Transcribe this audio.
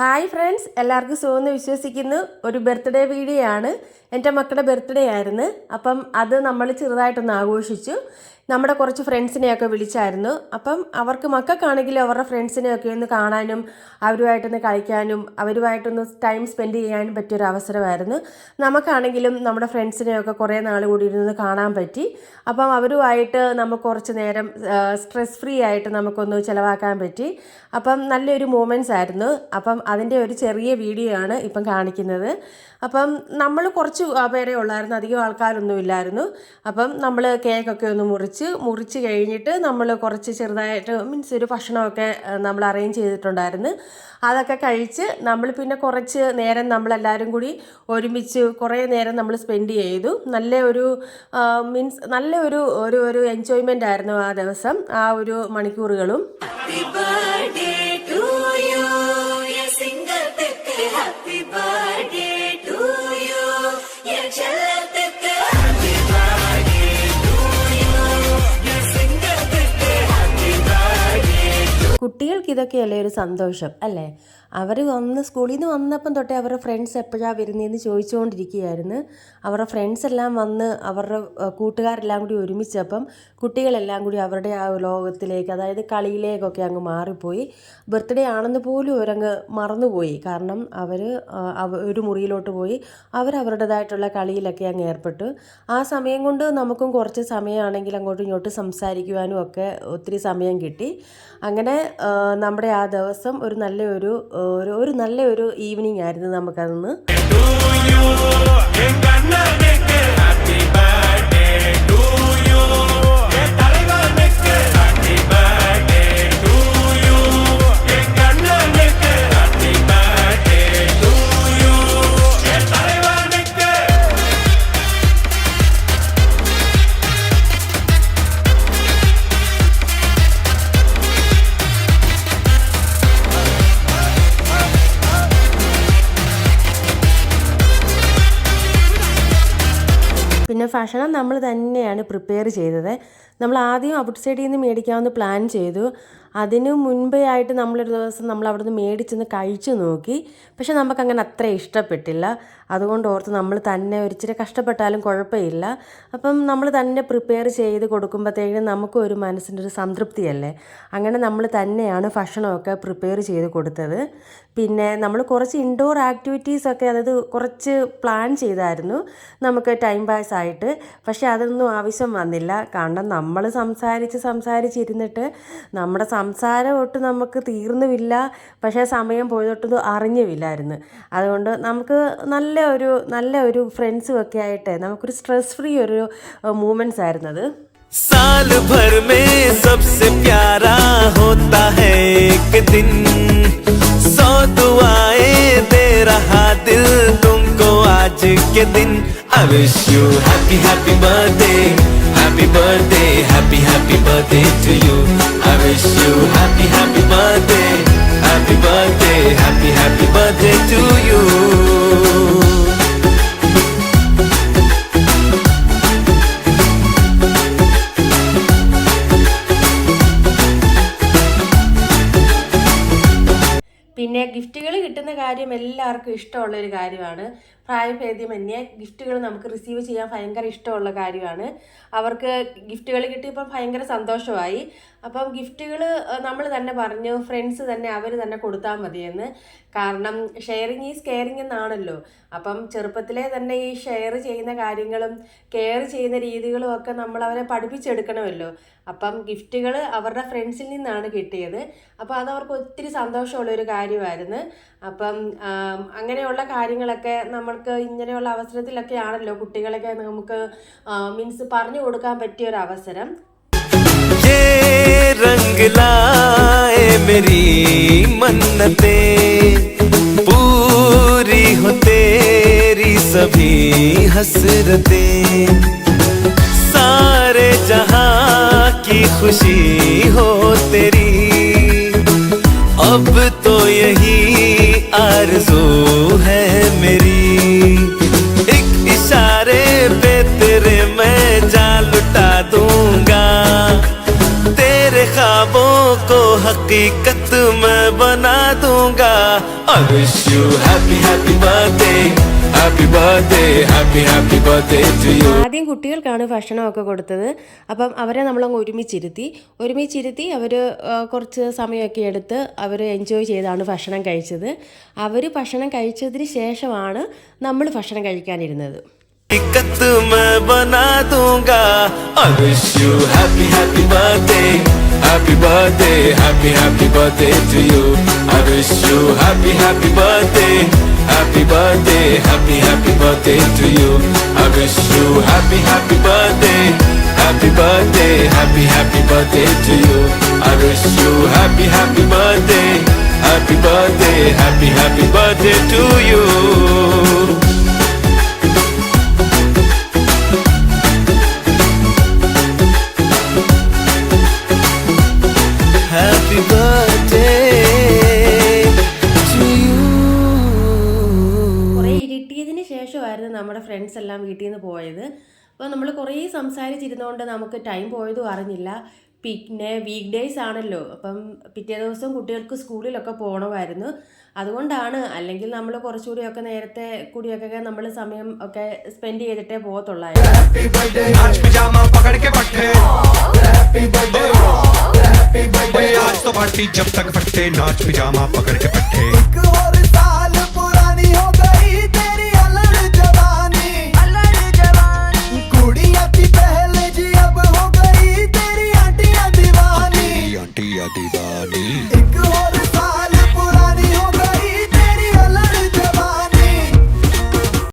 Hi friends എല്ലാവർക്കും സുഖമെന്ന് വിശ്വസിക്കുന്നു. ഒരു ബർത്ത്ഡേ വീഡിയോ ആണ് എന്റെ മക്കളുടെ ബർത്ത്ഡേ ആയിരുന്നു. അപ്പം അത് നമ്മൾ ചെറുതായിട്ടൊന്ന് ആഘോഷിച്ചു. നമ്മുടെ കുറച്ച് ഫ്രണ്ട്സിനെയൊക്കെ വിളിച്ചായിരുന്നു. അപ്പം അവർക്ക് മക്കൾക്കാണെങ്കിലും അവരുടെ ഫ്രണ്ട്സിനെയൊക്കെ ഒന്ന് കാണാനും അവരുമായിട്ടൊന്ന് കളിക്കാനും അവരുമായിട്ടൊന്ന് ടൈം സ്പെൻഡ് ചെയ്യാനും പറ്റിയൊരു അവസരമായിരുന്നു. നമുക്കാണെങ്കിലും നമ്മുടെ ഫ്രണ്ട്സിനെയൊക്കെ കുറേ നാൾ കൂടി ഇരുന്ന് കാണാൻ പറ്റി. അപ്പം അവരുമായിട്ട് നമുക്ക് കുറച്ച് നേരം സ്ട്രെസ് ഫ്രീ ആയിട്ട് നമുക്കൊന്ന് ചിലവാക്കാൻ പറ്റി. അപ്പം നല്ലൊരു മൂമെന്റ്സ് ആയിരുന്നു. അപ്പം അതിന്റെ ഒരു ചെറിയ വീഡിയോ ആണ് ഇപ്പം കാണിക്കുന്നത്. അപ്പം നമ്മൾ കുറച്ച് പേരെ ഉള്ളായിരുന്നു. അധികം ആൾക്കാരൊന്നും ഇല്ലായിരുന്നു. അപ്പം നമ്മൾ കേക്കൊക്കെ ഒന്ന് മുറിച്ച് മുറിച്ച് കഴിഞ്ഞിട്ട് നമ്മൾ കുറച്ച് ചെറുതായിട്ട് മീൻസ് ഒരു ഭക്ഷണമൊക്കെ നമ്മൾ അറേഞ്ച് ചെയ്തിട്ടുണ്ടായിരുന്നു. അതൊക്കെ കഴിച്ച് നമ്മൾ പിന്നെ കുറച്ച് നേരം നമ്മളെല്ലാവരും കൂടി ഒരുമിച്ച് കുറേ നേരം നമ്മൾ സ്പെൻഡ് ചെയ്തു. നല്ല ഒരു മീൻസ് നല്ല ഒരു ഒരു ഒരു എൻജോയ്മെന്റ് ആയിരുന്നു ആ ദിവസം ആ ഒരു മണിക്കൂറുകളും. കുട്ടികൾക്ക് ഇതൊക്കെയല്ലേ ഒരു സന്തോഷം അല്ലേ? അവർ വന്ന് സ്കൂളിൽ നിന്ന് വന്നപ്പം തൊട്ടേ അവരുടെ ഫ്രണ്ട്സ് എപ്പോഴാണ് വരുന്നതെന്ന് ചോദിച്ചുകൊണ്ടിരിക്കുകയായിരുന്നു അവരുടെ ഫ്രണ്ട്സ് എല്ലാം വന്ന് അവരുടെ കൂട്ടുകാരെല്ലാം കൂടി ഒരുമിച്ചപ്പം കുട്ടികളെല്ലാം കൂടി അവരുടെ ആ ലോകത്തിലേക്ക് അതായത് കളിയിലേക്കൊക്കെ അങ്ങ് മാറിപ്പോയി. ബർത്ത്ഡേ ആണെന്ന് പോലും അവരങ്ങ് മറന്നുപോയി. കാരണം അവർ ഒരു മുറിയിലോട്ട് പോയി. അവർ അവരുടേതായിട്ടുള്ള കളിയിലൊക്കെ അങ്ങ് ഏർപ്പെട്ടു. ആ സമയം കൊണ്ട് നമുക്കും കുറച്ച് സമയമാണെങ്കിൽ അങ്ങോട്ടും ഇങ്ങോട്ടും സംസാരിക്കുവാനും ഒക്കെ ഒത്തിരി സമയം കിട്ടി. അങ്ങനെ നമ്മുടെ ആ ദിവസം ഒരു നല്ല ഒരു ഒരു നല്ല ഒരു ഈവനിങ് ആയിരുന്നു നമുക്കതൊന്ന് പിന്നെ ഭക്ഷണം നമ്മൾ തന്നെയാണ് പ്രിപ്പയർ ചെയ്തത്. നമ്മൾ ആദ്യം ഔട്ട് സൈഡിൽ നിന്ന് മേടിക്കാമെന്ന് പ്ലാൻ ചെയ്തു. അതിനു മുൻപേ ആയിട്ട് നമ്മളൊരു ദിവസം നമ്മൾ അവിടെ നിന്ന് മേടിച്ചൊന്ന് കഴിച്ചു നോക്കി. പക്ഷെ നമുക്കങ്ങനെ അത്ര ഇഷ്ടപ്പെട്ടില്ല. അതുകൊണ്ട് ഓർത്ത് നമ്മൾ തന്നെ ഒരിച്ചിരി കഷ്ടപ്പെട്ടാലും കുഴപ്പമില്ല. അപ്പം നമ്മൾ തന്നെ പ്രിപ്പയർ ചെയ്ത് കൊടുക്കുമ്പോഴത്തേക്കും നമുക്കും ഒരു മനസ്സിന്റെ ഒരു സംതൃപ്തിയല്ലേ? അങ്ങനെ നമ്മൾ തന്നെയാണ് ഭക്ഷണമൊക്കെ പ്രിപ്പയർ ചെയ്ത് കൊടുത്തത്. പിന്നെ നമ്മൾ കുറച്ച് ഇൻഡോർ ആക്ടിവിറ്റീസൊക്കെ അതായത് കുറച്ച് പ്ലാൻ ചെയ്തായിരുന്നു. നമുക്ക് ടൈം പാസ് ആയിട്ട്. പക്ഷേ അതൊന്നും ആവശ്യം വന്നില്ല. കാരണം നമ്മൾ സംസാരിച്ച് സംസാരിച്ചിരുന്നിട്ട് നമ്മുടെ സംസാരം ഒട്ട് നമുക്ക് തീർന്നുമില്ല പക്ഷേ സമയം പോയതൊട്ടൊന്നും അറിഞ്ഞുമില്ലായിരുന്നു. അതുകൊണ്ട് നമുക്ക് നല്ല ഒരു നല്ല ഒരു ഫ്രണ്ട്സും ഒക്കെ ആയിട്ട് നമുക്കൊരു സ്ട്രെസ് ഫ്രീ ഒരു മൂമെൻറ്റ്സ് ആയിരുന്നു അത് साल भर में सबसे प्यारा होता है एक दिन सौ दुआएं दे रहा दिल तुमको आज के दिन I wish you happy happy birthday happy birthday happy happy birthday to you I wish you happy happy birthday happy birthday happy happy birthday to you കാര്യം എല്ലാവർക്കും ഇഷ്ടമുള്ള ഒരു കാര്യമാണ്. പ്രായഭേദ്യമന്യേ ഗിഫ്റ്റുകൾ നമുക്ക് റിസീവ് ചെയ്യാൻ ഭയങ്കര ഇഷ്ടമുള്ള കാര്യമാണ്. അവർക്ക് ഗിഫ്റ്റുകൾ കിട്ടിയപ്പോൾ ഭയങ്കര സന്തോഷമായി. അപ്പം ഗിഫ്റ്റുകൾ നമ്മൾ തന്നെ പറഞ്ഞു ഫ്രണ്ട്സ് തന്നെ അവർ തന്നെ കൊടുത്താൽ മതിയെന്ന്. കാരണം ഷെയറിങ് ഈസ് കെയറിങ് എന്നാണല്ലോ. അപ്പം ചെറുപ്പത്തിലെ തന്നെ ഈ ഷെയർ ചെയ്യുന്ന കാര്യങ്ങളും കെയർ ചെയ്യുന്ന രീതികളും ഒക്കെ നമ്മൾ അവരെ പഠിപ്പിച്ചെടുക്കണമല്ലോ. അപ്പം ഗിഫ്റ്റുകൾ അവരുടെ ഫ്രണ്ട്സിൽ നിന്നാണ് കിട്ടിയത്. അപ്പോൾ അത് അവർക്ക് ഒത്തിരി സന്തോഷമുള്ളൊരു കാര്യമായിരുന്നു. അപ്പം അങ്ങനെയുള്ള കാര്യങ്ങളൊക്കെ നമ്മൾക്ക് ഇങ്ങനെയുള്ള അവസരത്തിലൊക്കെ ആണല്ലോ കുട്ടികളൊക്കെ നമുക്ക് മീൻസ് പറഞ്ഞു കൊടുക്കാൻ പറ്റിയ ഒരു അവസരം ये रंग लाए मेरी मन्नतें पूरी हो तेरी सभी हसरतें सारे जहां की खुशी हो हकीकत मैं बना दूंगा I wish you happy happy birthday happy birthday happy happy birthday to you ആദ്യം കുട്ടികൾക്കാണ് ഭക്ഷണമൊക്കെ കൊടുത്തത് അപ്പം അവരെ നമ്മളങ്ങ് ഒരുമിച്ചിരുത്തി ഒരുമിച്ചിരുത്തി അവർ കുറച്ച് സമയമൊക്കെ എടുത്ത് അവർ എൻജോയ് ചെയ്താണ് ഭക്ഷണം കഴിച്ചത് അവർ ഭക്ഷണം കഴിച്ചതിന് ശേഷമാണ് നമ്മൾ ഭക്ഷണം കഴിക്കാനിരുന്നത് दिक्कत मैं बना दूंगा I wish you happy happy birthday happy birthday happy happy birthday to you I wish you happy happy birthday happy birthday happy happy birthday to you I wish you happy happy birthday happy birthday happy happy birthday to you I wish you happy happy birthday happy birthday happy happy birthday to you നമ്മുടെ friends എല്ലാം വീട്ടിൽ നിന്ന് പോയത് അപ്പോൾ നമ്മൾ കുറേ സംസാരിച്ചിരുന്നതുകൊണ്ട് നമുക്ക് time പോയതും അറിഞ്ഞില്ല പിന്നെ വീക്ക് ഡേയ്സ് ആണല്ലോ അപ്പം പിറ്റേ ദിവസം കുട്ടികൾക്ക് സ്കൂളിലൊക്കെ പോകണമായിരുന്നു അതുകൊണ്ടാണ് അല്ലെങ്കിൽ നമ്മൾ കുറച്ചുകൂടിയൊക്കെ നേരത്തെ കൂടിയൊക്കെ നമ്മൾ സമയം ഒക്കെ സ്പെൻഡ് ചെയ്തിട്ടേ പോകത്തുള്ളായിരുന്നു